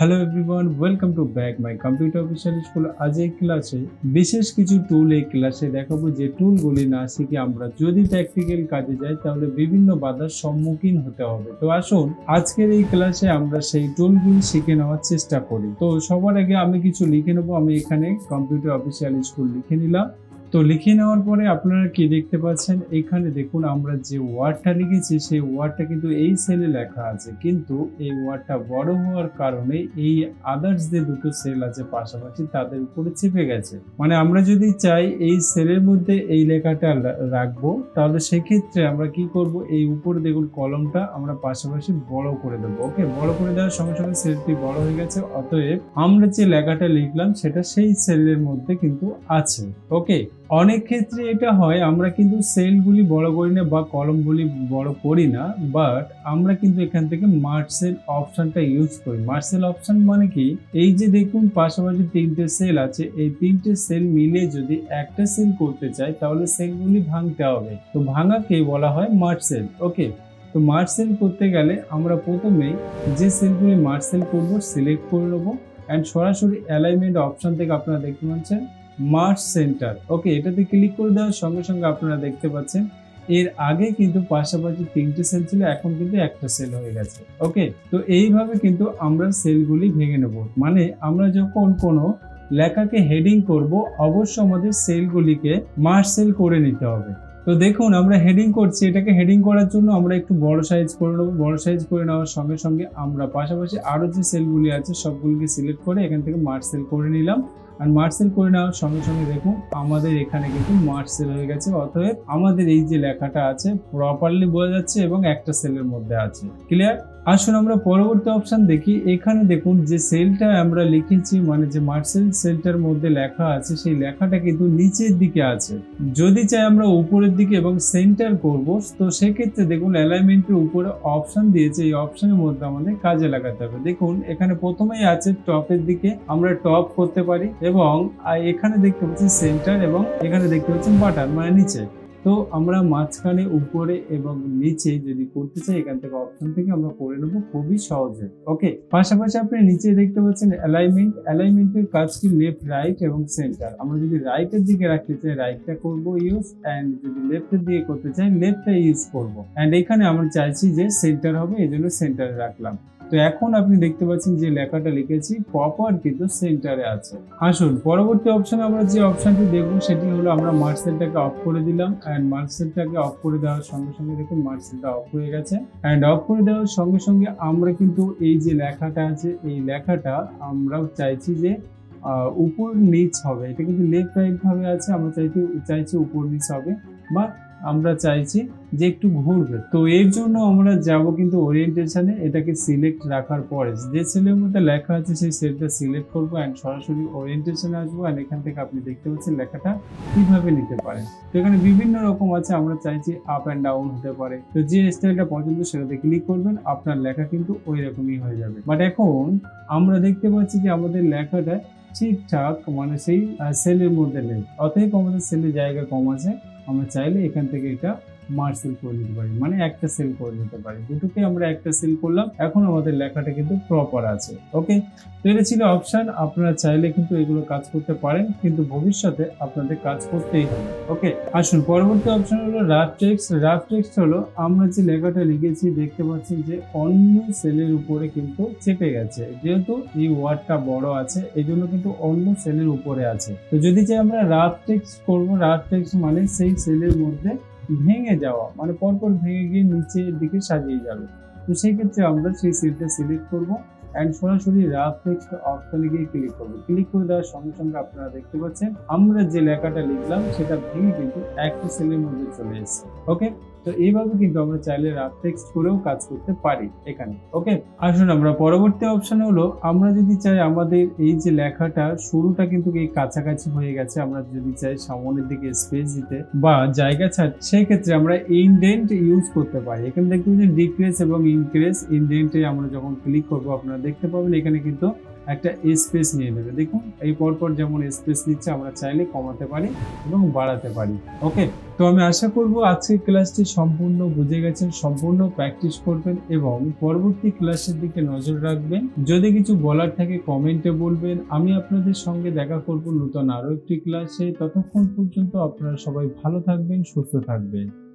Hello everyone welcome to back my computer official school আজ এই ক্লাসে বিশেষ কিছু টুল এই ক্লাসে দেখাবো যে টুলগুলি না শিখে আমরা যদি প্র্যাকটিক্যাল কাজে যাই তাহলে বিভিন্ন বাধার সম্মুখীন হতে হবে। তো আসুন, আজকের এই ক্লাসে আমরা সেই টুলগুলি শিখে নেওয়ার চেষ্টা করি। তো সবার আগে আমি কিছু লিখে নেব। আমি এখানে কম্পিউটার অফিসিয়াল স্কুল লিখে নিলাম। তো লিখে নেওয়ার পরে আপনারা কি দেখতে পাচ্ছেন? এখানে দেখুন আমরা যে ওয়ার্ডটা লিখেছি, সেই ওয়ার্ডটা কিন্তু এই সেলে লেখা আছে। কিন্তু এই ওয়ার্ডটা বড় হওয়ার কারণে এই আদার্স যে দুটো সেল আছে পাশাপাশি, তাদের উপরে চেপে গেছে। মানে আমরা যদি চাই এই সেলের মধ্যে এই লেখাটা রাখব, তাহলে সেক্ষেত্রে আমরা কি করব? এই উপরে দেখুন কলমটা আমরা পাশাপাশি বড় করে দেবো। ওকে, বড় করে দেওয়ার সঙ্গে সঙ্গে সেলটি বড় হয়ে গেছে। অতএব আমরা যে লেখাটা লিখলাম, সেটা সেই সেলের মধ্যে কিন্তু আছে। ওকে অনেক ক্ষেত্রে এটা হয়, আমরা কিন্তু সেলগুলি বড় করি না বা কলমগুলি বড় করি না বাট আমরা কিন্তু এখান থেকে মার্সেল অপশনটা ইউজ করি। মার্সেল অপশন মানে কি? এই যে দেখুন, পাশাপাশি তিনটে সেল আছে, এই তিনটে সেল মিলে যদি একটা সেল করতে চাই, তাহলে সেলগুলি ভাঙতে হবে। তো ভাঙাকে বলা হয় মার্সেল ওকে তো মার্সেল করতে গেলে আমরা প্রথমেই যে সেলগুলি মার্সেল করব সিলেক্ট করে নেব অ্যান্ড সরাসরি অ্যালাইনমেন্ট অপশান থেকে আপনারা দেখতে পাচ্ছেন মার্চ সেন্টার। ওকে এটাতে ক্লিক করে দেওয়ার সঙ্গে সঙ্গে আপনারা দেখতে পাচ্ছেন, এর আগে কিন্তু পাশাপাশি তিনটে সেল ছিল, এখন কিন্তু একটা সেল হয়ে গেছে। ওকে তো এইভাবে কিন্তু আমরা সেলগুলি ভেঙে নেব। মানে আমরা যখন কোনো লেখাকে হেডিং করব, অবশ্য আমাদের সেলগুলিকে মার্চ সেল করে নিতে হবে। তো দেখুন, আমরা হেডিং করছি। এটাকে হেডিং করার জন্য আমরা একটু বড় সাইজ করে নেব। বড় সাইজ করে নেওয়ার সঙ্গে সঙ্গে আমরা পাশাপাশি আরও যে সেলগুলি আছে, সবগুলিকে সিলেক্ট করে এখান থেকে মার্সেল করে নিলাম। আর মার্সেল করে নেওয়ার সঙ্গে সঙ্গে দেখুন, আমাদের এখানে কিন্তু মার্সেল হয়ে গেছে। অতএব আমাদের এই যে লেখাটা আছে প্রপারলি বোঝা যাচ্ছে এবং একটা সেলের মধ্যে আছে। ক্লিয়ার আসুন আমরা পরবর্তী অপশন দেখি। এখানে দেখুন যে সেলটা আমরা লিখেছি মানে যে মার্সেল সেলটার মধ্যে লেখা আছে, সেই লেখাটা কিন্তু নিচের দিকে আছে। যদি চাই আমরা উপরের দিকে এবং সেন্টার করব, তো সেক্ষেত্রে দেখুন অ্যালাইনমেন্টের উপরে অপশন দিয়েছে, এই অপশানের মধ্যে আমাদের কাজে লাগাতে হবে। দেখুন, এখানে প্রথমেই আছে টপের দিকে আমরা টপ করতে পারি এবং এখানে দেখতে পাচ্ছি সেন্টার এবং এখানে দেখতে পাচ্ছেন বাটার মানে নিচে। তো আমরা মাঝখানে, উপরে এবং নিচে যদি করতে চাই, এখান থেকে অপশন থেকে আমরা করে নেব, খুবই সহজে। ওকে পাশাপাশি আপনি নিচে দেখতে পাচ্ছেন অ্যালাইনমেন্ট অ্যালাইনমেন্টের কাজ কি? লেফট রাইট এবং সেন্টার আমরা যদি রাইটের দিকে রাখতে চাই রাইটটা করব ইউজ অ্যান্ড যদি লেফটের দিকে করতে চাই লেফটটা ইউজ করব। অ্যান্ড এখানে আমরা চাইছি যে সেন্টার হবে এই জন্য সেন্টারে রাখলাম। তো এখন আপনি দেখতে পাচ্ছেন যে লেখাটা লিখেছি প্রপার কিন্তু সেন্টারে আছে। আসুন, পরবর্তী অপশনে আমরা যে অপশনটি দেখব, সেটি হলো আমরা মার্সেলটাকে অফ করে দিলাম অ্যান্ড মার্সেলটাকে অফ করে দেওয়ার সঙ্গে সঙ্গে দেখুন মার্সেলটা অফ হয়ে গেছে। অ্যান্ড অফ করে দেওয়ার সঙ্গে সঙ্গে আমরা কিন্তু এই যে লেখাটা আছে, এই লেখাটা আমরা চাইছি যে উপর নিচ হবে। এটা কিন্তু লেফট রাইট ভাবে আছে, আমরা চাইছি চাইছি উপর নিচ হবে, বা আমরা চাইছি যে একটু ঘুরবে। তো এর জন্য আমরা যাব কিন্তু ওরিয়েন্টেশনে এটাকে সিলেক্ট রাখার পরে। যে সেলের মধ্যে লেখা আছে, সেই সেলটা সিলেক্ট করব অ্যান্ড সরাসরি ওরিয়েন্টেশনে আসব অ্যান্ড এখান থেকে আপনি দেখতে পাচ্ছেন লেখাটা কীভাবে নিতে পারেন। তো এখানে বিভিন্ন রকম আছে, আমরা চাইছি আপ অ্যান্ড ডাউন হতে পারে। তো যে স্টাইলটা পছন্দ সেটাতে ক্লিক করবেন, আপনার লেখা কিন্তু ওই রকমই হয়ে যাবে। বাট এখন আমরা দেখতে পাচ্ছি যে আমাদের লেখাটা ঠিকঠাক মানে সেই সেলের মধ্যে নেই। অতএব আমাদের সেলের জায়গা কম আছে। আমরা চাইলে এখান থেকে এটা মার্সেল করে নিতে পারি মানে একটা সেল করে নিতে পারি। দুটোকে আমরা একটা সেল করলাম, এখন আমাদের লেখাটা কিন্তু প্রপার আছে ওকে তো এটা ছিল অপশন আপনারা চাইলে কিন্তু এগুলো কাজ করতে পারেন, কিন্তু ভবিষ্যতে আপনাদের কাজ করতেই হবে ওকে আসুন, পরবর্তী অপশন হলো রাফ টেক্সট রাফ টেক্সট হলো, আমরা যে লেখাটা লিখেছি, দেখতে পাচ্ছি যে অন্য সেলের উপরে কিন্তু চেপে গেছে, যেহেতু এই ওয়ার্ডটা বড় আছে এই জন্য কিন্তু অন্য সেলের উপরে আছে। তো যদি চাই আমরা রাফ টেক্সট করব রাফ টেক্সট মানে সেই সেলের মধ্যে ভেঙে যাওয়া মানে পরপর ভেঙে গিয়ে নিচের দিকে সাজিয়ে যাবে। তো সেই ক্ষেত্রে আমরা সেই সেলটা সিলেক্ট করব অ্যান্ড সরাসরি রাফ টেক্সট অপশনে গিয়ে ক্লিক করব। ক্লিক করে দেওয়ার সঙ্গে সঙ্গে আপনারা দেখতে পাচ্ছেন, আমরা যে লেখাটা লিখলাম, সেটা ভেঙে কিন্তু একটা সেলের মধ্যে চলে এসেছে। ওকে তো এইভাবে কিন্তু আমরা চাইলে রাফ টেক্সট করেও কাজ করতে পারি এখানে ওকে আসুন আমরা পরবর্তী অপশন হলো, আমরা যদি চাই আমাদের এই যে লেখাটা, শুরুটা কিন্তু এই কাছাকাছি হয়ে গেছে, আমরা যদি চাই সামনের দিকে স্পেস দিতে বা জায়গা ছাড়, সেক্ষেত্রে আমরা ইনডেন্ট ইউজ করতে পারি। এখানে দেখতে পাচ্ছি ডিক্রেস এবং ইনক্রেস ইনডেন্টে আমরা যখন ক্লিক করব, আপনারা দেখতে পাবেন এখানে কিন্তু একটা স্পেস নিয়ে নেবে। দেখুন, এই পরপর যেমন স্পেস নিচ্ছে, আমরা চাইলে কমাতে পারি এবং বাড়াতে পারি। ওকে তো আমি আশা করব আজকের ক্লাসটি সম্পূর্ণ বুঝে গেছেন, সম্পূর্ণ প্র্যাকটিস করবেন এবং পরবর্তী ক্লাসের দিকে নজর রাখবেন। যদি কিছু বলার থাকে কমেন্টে বলবেন। আমি আপনাদের সঙ্গে দেখা করব নতুন আরও একটি ক্লাসে ততক্ষণ পর্যন্ত আপনারা সবাই ভালো থাকবেন, সুস্থ থাকবেন।